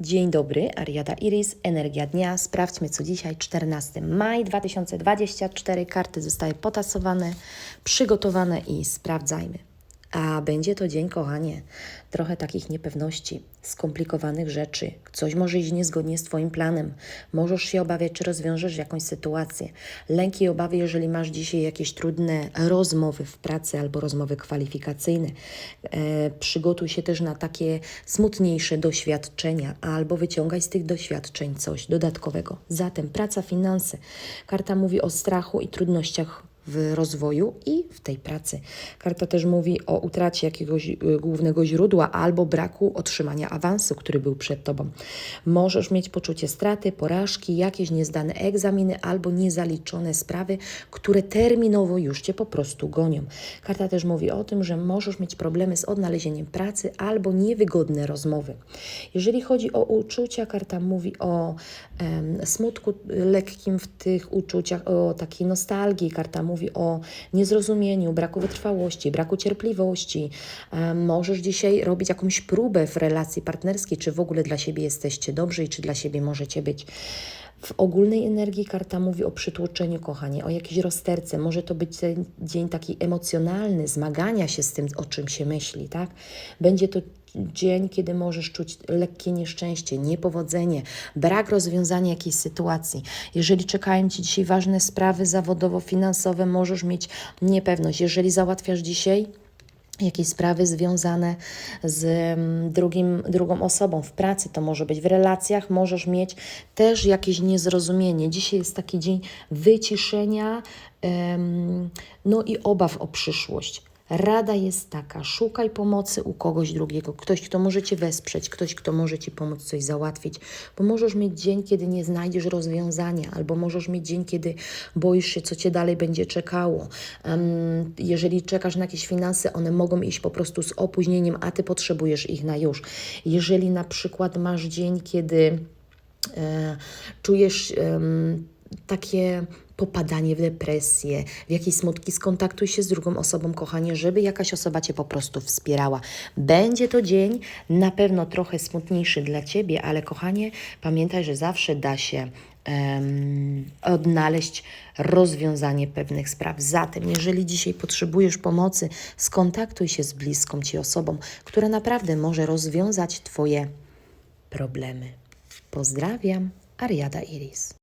Dzień dobry, Ariada Iris, Energia Dnia. Sprawdźmy, co dzisiaj, 14 maj 2024. Karty zostały potasowane, przygotowane i sprawdzajmy. A będzie to dzień, kochanie, trochę takich niepewności, skomplikowanych rzeczy. Coś może iść niezgodnie z Twoim planem. Możesz się obawiać, czy rozwiążesz jakąś sytuację. Lęki i obawy, jeżeli masz dzisiaj jakieś trudne rozmowy w pracy albo rozmowy kwalifikacyjne. E, przygotuj się też na takie smutniejsze doświadczenia albo wyciągaj z tych doświadczeń coś dodatkowego. Zatem praca, finanse. Karta mówi o strachu i trudnościach w rozwoju i w tej pracy. Karta też mówi o utracie jakiegoś y, głównego źródła albo braku otrzymania awansu, który był przed tobą. Możesz mieć poczucie straty, porażki, jakieś niezdane egzaminy albo niezaliczone sprawy, które terminowo już cię po prostu gonią. Karta też mówi o tym, że możesz mieć problemy z odnalezieniem pracy albo niewygodne rozmowy. Jeżeli chodzi o uczucia, karta mówi o em, smutku lekkim w tych uczuciach, o takiej nostalgii. Karta mówi o niezrozumieniu, braku wytrwałości, braku cierpliwości. Em, Możesz dzisiaj robić jakąś próbę w relacji partnerskiej, czy w ogóle dla siebie jesteście dobrzy i czy dla siebie możecie być. W ogólnej energii karta mówi o przytłoczeniu, kochanie, o jakiejś rozterce. Może to być dzień taki emocjonalny, zmagania się z tym, o czym się myśli, tak? Będzie to dzień, kiedy możesz czuć lekkie nieszczęście, niepowodzenie, brak rozwiązania jakiejś sytuacji. Jeżeli czekają Ci dzisiaj ważne sprawy zawodowo-finansowe, możesz mieć niepewność. Jeżeli załatwiasz dzisiaj jakieś sprawy związane z mm, drugim, drugą osobą w pracy, to może być w relacjach, możesz mieć też jakieś niezrozumienie. Dzisiaj jest taki dzień wyciszenia, no i obaw o przyszłość. Rada jest taka: szukaj pomocy u kogoś drugiego, ktoś, kto może Cię wesprzeć, ktoś, kto może Ci pomóc coś załatwić, bo możesz mieć dzień, kiedy nie znajdziesz rozwiązania, albo możesz mieć dzień, kiedy boisz się, co Cię dalej będzie czekało. Em, jeżeli czekasz na jakieś finanse, one mogą iść po prostu z opóźnieniem, a Ty potrzebujesz ich na już. Jeżeli na przykład masz dzień, kiedy e, czujesz em, takie popadanie w depresję, w jakieś smutki, skontaktuj się z drugą osobą, kochanie, żeby jakaś osoba Cię po prostu wspierała. Będzie to dzień na pewno trochę smutniejszy dla Ciebie, ale kochanie, pamiętaj, że zawsze da się em, odnaleźć rozwiązanie pewnych spraw. Zatem, jeżeli dzisiaj potrzebujesz pomocy, skontaktuj się z bliską Ci osobą, która naprawdę może rozwiązać Twoje problemy. Pozdrawiam, Ariada Iris.